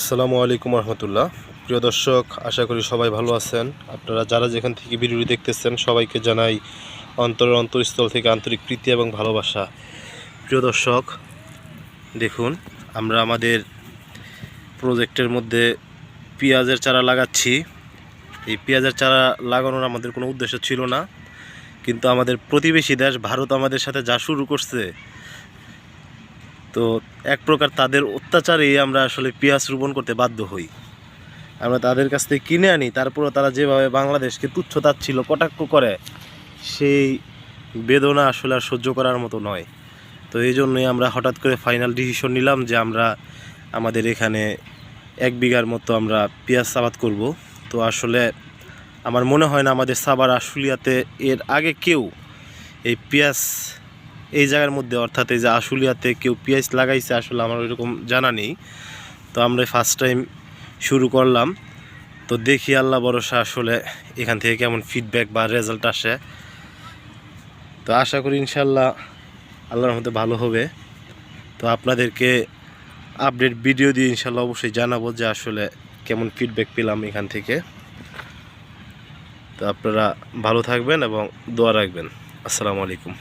আসসালামু আলাইকুম রহমতুল্লাহ। প্রিয় দর্শক, আশা করি সবাই ভালো আছেন। আপনারা যারা যেখান থেকে ভিডিওটি দেখতেছেন, সবাইকে জানাই অন্তরের অন্তরস্থল থেকে আন্তরিক প্রীতি এবং ভালোবাসা। প্রিয় দর্শক, দেখুন, আমরা আমাদের প্রজেক্টের মধ্যে পেঁয়াজের চারা লাগাচ্ছি। এই পেঁয়াজের চারা লাগানোর আমাদের কোনো উদ্দেশ্য ছিল না। কিন্তু আমাদের প্রতিবেশী দেশ, ভারত আমাদের সাথে যা শুরু করছে তো এক প্রকার তাদের অত্যাচারেই আমরা আসলে পেঁয়াজ রোপণ করতে বাধ্য হই। আমরা তাদের কাছ থেকে কিনে আনি, তারপরও তারা যেভাবে বাংলাদেশকে তুচ্ছ তাচ্ছিল কটাক্ষ করে, সেই বেদনা আসলে আর সহ্য করার মতো নয়। তো এই জন্যই আমরা হঠাৎ করে ফাইনাল ডিসিশন নিলাম যে আমরা আমাদের এখানে এক বিঘার মতো আমরা পেঁয়াজ আবাদ করব। তো আসলে আমার মনে হয় না আমাদের সাবার আশুলিয়াতে এর আগে কেউ এই পেঁয়াজ এই জায়গার মধ্যে, অর্থাৎ এই যে আশুলিয়াতে কেউ পেঁয়াজ লাগাইছে, আসলে আমার ওইরকম জানা নেই। তো আমরা ফার্স্ট টাইম শুরু করলাম। তো দেখি আল্লাহ ভরসা আসলে এখান থেকে কেমন ফিডব্যাক বা রেজাল্ট আসে। তো আশা করি ইনশাল্লাহ আল্লাহর মধ্যে ভালো হবে। তো আপনাদেরকে আপডেট ভিডিও দিয়ে ইনশাল্লাহ অবশ্যই জানাব যে আসলে কেমন ফিডব্যাক পেলাম এখান থেকে। তো আপনারা ভালো থাকবেন এবং দোয়া রাখবেন। আসসালামু আলাইকুম।